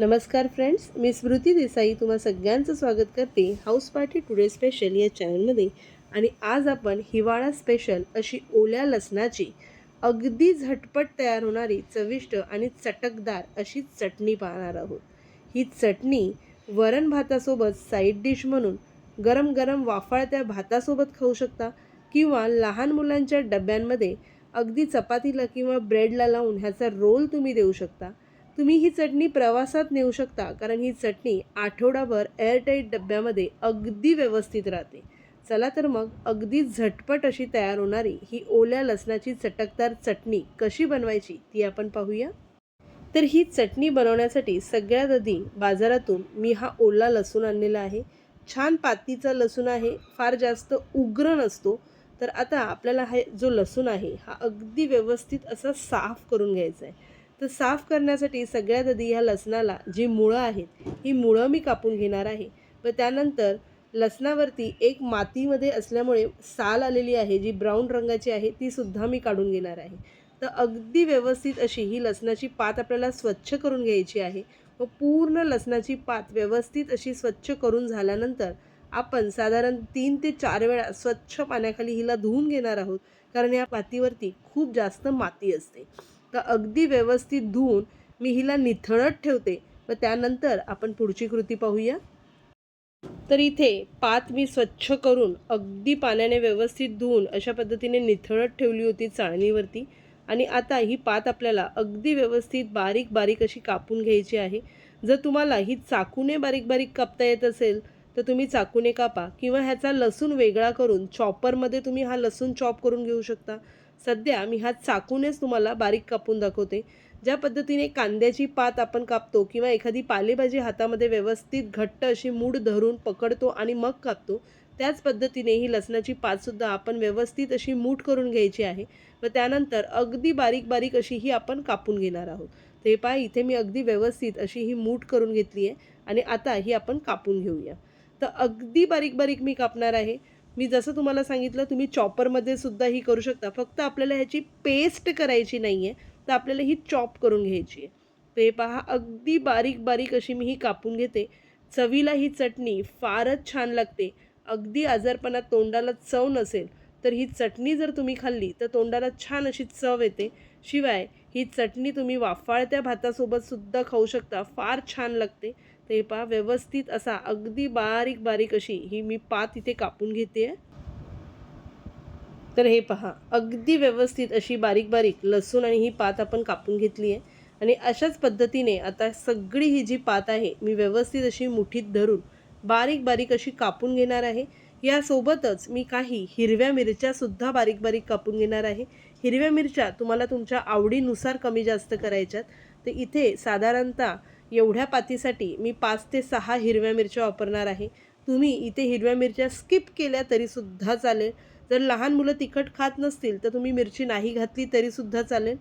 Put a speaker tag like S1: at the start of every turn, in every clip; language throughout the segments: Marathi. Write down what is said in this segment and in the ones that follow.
S1: नमस्कार फ्रेंड्स मी स्मृती देसाई तुम्हा सगळ्यांचं स्वागत करते हाऊस पार्टी टुडे स्पेशल या चॅनलमध्ये आणि आज आपण हिवाळा स्पेशल अशी ओल्या लसणाची अगदी झटपट तयार होणारी चविष्ट आणि चटकदार अशी चटणी पाहणार आहोत. ही चटणी वरण भातासोबत साईड डिश म्हणून गरम गरम वाफाळत्या भातासोबत खाऊ शकता किंवा लहान मुलांच्या डब्यांमध्ये अगदी चपातीला किंवा ब्रेडला लावून ह्याचा रोल तुम्ही देऊ शकता. तुम्ही ही चटणी प्रवासात नेऊ शकता कारण ही चटणी आठवडाभर एअरटाईट डब्यामध्ये अगदी व्यवस्थित राहते. चला तर मग अगदी झटपट अशी तयार होणारी ही ओल्या लसणाची चटकदार चटणी कशी बनवायची ती आपण पाहूया. तर ही चटणी बनवण्यासाठी सगळ्यात आधी बाजारातून मी हा ओला लसूण आणलेला आहे. छान पातीचा लसूण आहे फार जास्त उग्र नसतो तर आता आपल्याला हा जो लसूण आहे हा अगदी व्यवस्थित असा साफ करून घ्यायचा आहे. तर साफ करण्यासाठी सगळ्यात आधी ह्या लसणाला जी मुळं आहेत ही मुळं मी कापून घेणार आहे. व त्यानंतर लसणावरती एक मातीमध्ये असल्यामुळे साल आलेली आहे जी ब्राऊन रंगाची आहे ती सुद्धा मी काढून घेणार आहे. तर अगदी व्यवस्थित अशी ही लसणाची पात आपल्याला स्वच्छ करून घ्यायची आहे. व पूर्ण लसणाची पात व्यवस्थित अशी स्वच्छ करून झाल्यानंतर आपण साधारण तीन ते चार वेळा स्वच्छ पाण्याखाली हिला धुवून घेणार आहोत कारण या पातीवरती खूप जास्त माती असते. तर अगदी व्यवस्थित धुवून मी हिला निथळत ठेवते. व त्यानंतर आपण पुढची कृती पाहूया. तर इथे पात मी स्वच्छ करून अगदी पाण्याने व्यवस्थित धुवून अशा पद्धतीने निथळत ठेवली होती चाळणीवरती. आणि आता ही पात आपल्याला अगदी व्यवस्थित बारीक बारीक अशी कापून घ्यायची आहे. जर तुम्हाला ही चाकूने बारीक बारीक कापता येत असेल तर तुम्ही चाकूने कापा किंवा ह्याचा लसूण वेगळा करून चॉपरमध्ये तुम्ही हा लसूण चॉप करून घेऊ शकता. सध्या मी हा चाकूनेच तुम्हाला बारीक कापून दाखवते. ज्या पद्धतीने कांद्याची पात आपण कापतो किंवा एखादी पालेभाजी हातामध्ये व्यवस्थित घट्ट अशी मूड धरून पकडतो आणि मग कापतो त्याच पद्धतीने ही लसणाची पातसुद्धा आपण व्यवस्थित अशी मूठ करून घ्यायची आहे व त्यानंतर अगदी बारीक बारीक अशी ही आपण कापून घेणार आहोत. ते पाय इथे मी अगदी व्यवस्थित अशी ही मूठ करून घेतली आहे आणि आता ही आपण कापून घेऊया. तर अगदी बारीक बारीक मी कापणार आहे. मी जसं तुम्हाला सांगितलं तुम्ही चॉपरमध्ये सुद्धा ही करू शकता. फक्त आपल्याला ह्याची पेस्ट करायची नाही आहे तर आपल्याला ही चॉप करून घ्यायची आहे. ते पहा अगदी बारीक बारीक अशी मी ही कापून घेते. चवीला ही चटणी फारच छान लागते. अगदी आजारपणात तोंडाला चव नसेल तर ही चटणी जर तुम्ही खाल्ली तर तोंडाला छान अशी चव येते. शिवाय ही चटणी तुम्ही वाफाळत्या भातासोबत सुद्धा खाऊ शकता फार छान लागते. ते पहा व्यवस्थित असा अगदी बारीक बारीक अशी. ही मी पात इथे कापून घेते. तर हे पहा अगदी व्यवस्थित अशी बारीक बारीक लसूण आणि ही पात आपण कापून घेतली आहे. आणि अशाच पद्धतीने आता सगळी ही जी पात आहे मी व्यवस्थित अशी मुठीत धरून बारीक बारीक अशी कापून घेणार आहे. यासोबतच मी काही हिरव्या मिरच्यासुद्धा बारीक बारीक कापून घेणार आहे. हिरव्या मिरच्या तुम्हाला तुमच्या आवडीनुसार कमी जास्त करायच्यात. तर इथे साधारणतः एवढ्या पातीसाठी मी पाच ते सहा हिरव्या मिरच्या वापरणार आहे. तुम्ही इथे हिरव्या मिरच्या स्किप केल्या तरीसुद्धा चालेल. जर लहान मुलं तिखट खात नसतील तर तुम्ही मिरची नाही घातली तरीसुद्धा चालेल.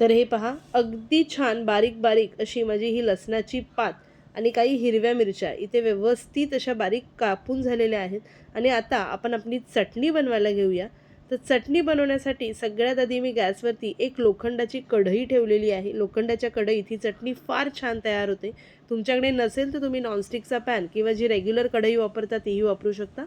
S1: तर हे पहा अगदी छान बारीक बारीक अशी माझी ही लसणाची पात आणि काही हिरव्या मिरच्या. इथे व्यवस्थित अशा बारीक कापून झालेल्या आहेत. आणि आता आपण आपली चटणी बनवायला घेऊया. तर चटणी बनवण्यासाठी सगळ्यात आधी मी गॅसवरती एक लोखंडाची कढई ठेवलेली आहे. लोखंडाच्या कढईत ही चटणी फार छान तयार होते. तुमच्याकडे नसेल तर तुम्ही नॉनस्टिकचा पॅन किंवा जी रेग्युलर कढई वापरता तीही वापरू शकता.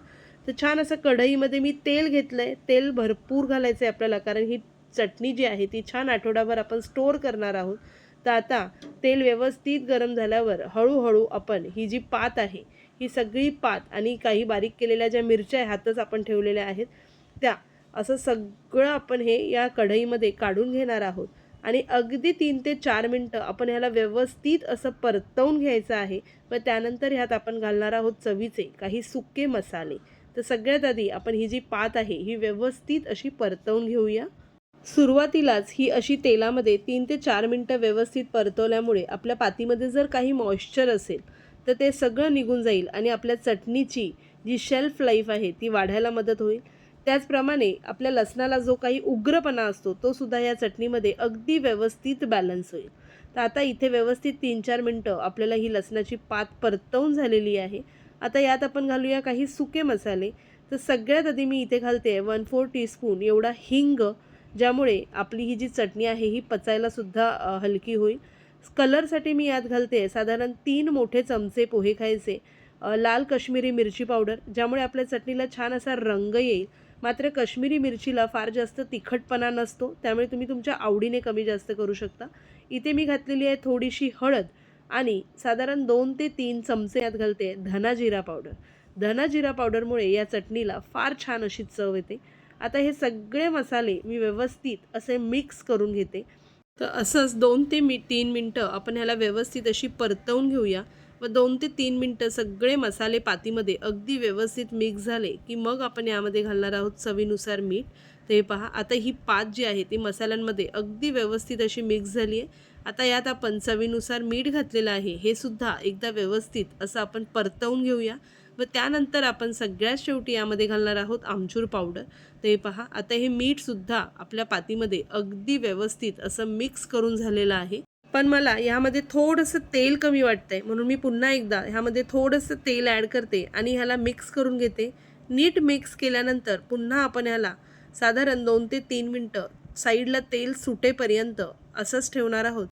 S1: तर छान असं कढईमध्ये मी तेल घेतलं आहे तेल भरपूर घालायचं आहे आपल्याला कारण ही चटणी जी आहे ती छान आठवडाभर आपण स्टोअर करणार आहोत. तर आता तेल व्यवस्थित गरम झाल्यावर हळूहळू आपण ही जी पात आहे ही सगळी पात आणि काही बारीक केलेल्या ज्या मिरच्या आहे हातच आपण ठेवलेल्या आहेत त्या असं सगळं आपण हे या कढईमध्ये काढून घेणार आहोत. आणि अगदी तीन ते चार मिनटं आपण ह्याला व्यवस्थित असं परतवून घ्यायचं आहे. व त्यानंतर ह्यात आपण घालणार आहोत चवीचे काही सुके मसाले. तर सगळ्यात आधी आपण ही जी पात आहे ही व्यवस्थित अशी परतवून घेऊया. सुरुवातीलाच ही अशी तेलामध्ये तीन ते चार मिनटं व्यवस्थित परतवल्यामुळे आपल्या पातीमध्ये जर काही मॉइश्चर असेल तर ते सगळं निघून जाईल आणि आपल्या चटणीची जी शेल्फ लाईफ आहे ती वाढायला मदत होईल. त्याचप्रमाणे आपल्या लसणाला जो काही उग्रपणा असतो तो सुद्धा या चटणीमध्ये अगदी व्यवस्थित बॅलन्स होईल. तर आता इथे व्यवस्थित तीन चार मिनटं आपल्याला ही लसणाची पात परतवून झालेली आहे. आता यात आपण घालूया काही सुके मसाले. तर सगळ्यात आधी मी इथे घालते वन फोर टीस्पून एवढा हिंग ज्यामुळे आपली ही जी चटणी आहे ही पचायला सुद्धा हलकी होईल. कलरसाठी मी यात घालते साधारण तीन मोठे चमचे पोहे खायचे लाल कश्मीरी मिरची पावडर ज्यामुळे आपल्या चटणीला छान असा रंग येईल. मात्र कश्मीरी मिरचीला फार जास्त तिखटपणा नसतो त्यामुळे तुम्ही तुमच्या आवडीने कमी जास्त करू शकता. इथे मी घातलेली आहे थोडीशी हळद आणि साधारण दोन ते तीन चमचे यात घालते धना जिरा पावडर. धना जिरा पावडरमुळे या चटणीला फार छान अशी चव येते. आता हे सगळे मसाले मी व्यवस्थित असे मिक्स करून घेते. तर असंच दोन ते मी तीन मिनटं आपण ह्याला व्यवस्थित अशी परतवून घेऊया. व दोन ते तीन मिनटं सगळे मसाले पातीमध्ये अगदी व्यवस्थित मिक्स झाले की मग आपण यामध्ये घालणार आहोत चवीनुसार मीठ. तर हे पहा आता ही पात जी आहे ती मसाल्यांमध्ये अगदी व्यवस्थित अशी मिक्स झाली आहे. आता यात आपण चवीनुसार मीठ घातलेलं आहे हे सुद्धा एकदा व्यवस्थित असं आपण परतवून घेऊया. व त्यानंतर आपण सगळ्यात शेवटी यामध्ये घालणार आहोत आमचूर पावडर तर हे पहा आता हे मीठसुद्धा आपल्या पातीमध्ये अगदी व्यवस्थित असं मिक्स करून झालेलं आहे. पण मला ह्यामध्ये थोडंसं तेल कमी वाटतं आहे म्हणून मी पुन्हा एकदा ह्यामध्ये थोडंसं तेल ॲड करते आणि ह्याला मिक्स करून घेते. नीट मिक्स केल्यानंतर पुन्हा आपण ह्याला साधारण दोन ते तीन मिनटं साईडला तेल सुटेपर्यंत असंच ठेवणार आहोत.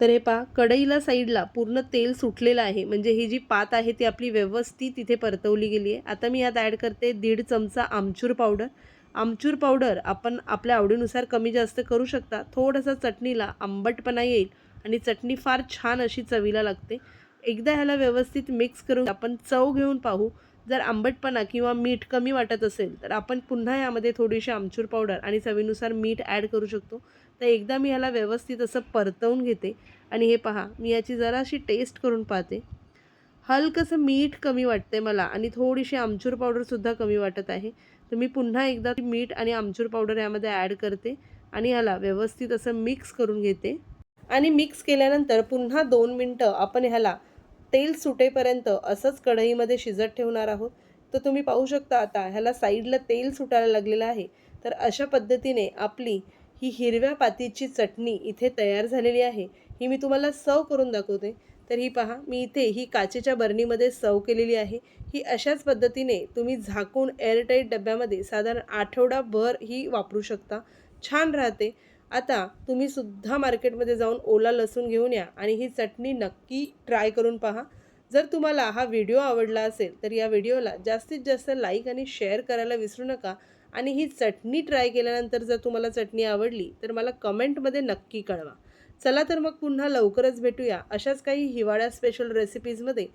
S1: तर हे पहा कढईला साईडला पूर्ण तेल सुटलेलं आहे. म्हणजे ही जी पात आहे ती आपली व्यवस्थित तिथे परतवली गेली आहे आता मी यात ॲड करते दीड चमचा आमचूर पावडर आमचूर पावडर आपण आपल्या आवडीनुसार कमी जास्त करू शकता. थोडंसं चटणीला आंबटपणा येईल. आणि चटणी फार छान अशी चवीला लागते. एकदा ह्याला व्यवस्थित मिक्स करून आपण चव घेऊन पाहू. जर आंबटपणा किंवा मीठ कमी वाटत असेल तर आपण पुन्हा यामध्ये थोडीशी आमचूर पावडर आणि चवीनुसार मीठ ॲड करू शकतो. तर एकदा मी ह्याला व्यवस्थित असं परतवून घेते. आणि हे पहा मी याची जराशी टेस्ट करून पाहते. हलकंसं मीठ कमी वाटते मला आणि थोडीशी आमचूर पावडरसुद्धा कमी वाटत आहे. तर मी पुन्हा एकदा मीठ आणि आमचूर पावडर यामध्ये ॲड करते आणि ह्याला व्यवस्थित असं मिक्स करून घेते. आणि मिक्स केल्यानंतर पुन्हा दोन मिनटं आपण ह्याला तेल सुटेपर्यंत असंच कढईमध्ये शिजत ठेवणार आहोत. तर तुम्ही पाहू शकता आता ह्याला साईडला तेल सुटायला लागलेलं आहे. तर अशा पद्धतीने आपली ही हिरव्या पातीची चटणी इथे तयार झालेली आहे. ही मी तुम्हाला सर्व करून दाखवते. तर ही पहा मी इथे ही काचेच्या बरणीमध्ये सर्व केलेली आहे. ही अशाच पद्धतीने तुम्ही झाकून एअरटाईट डब्यामध्ये साधारण आठवडाभर ही वापरू शकता. छान राहते. आता तुम्ही सुद्धा मार्केटमध्ये जाऊन ओला लसूण घेऊन या आणि ही चटणी नक्की ट्राय करून पहा. जर तुम्हाला हा व्हिडिओ आवडला असेल तर या व्हिडिओला जास्तीत जास्त लाईक आणि शेअर करायला विसरू नका. आणि ही चटणी ट्राय केल्यानंतर जर तुम्हाला चटणी आवडली तर मला कमेंटमध्ये नक्की कळवा. चला तर मग पुन्हा लवकरच भेटूया अशाच काही हिवाळ्या स्पेशल रेसिपीजमध्ये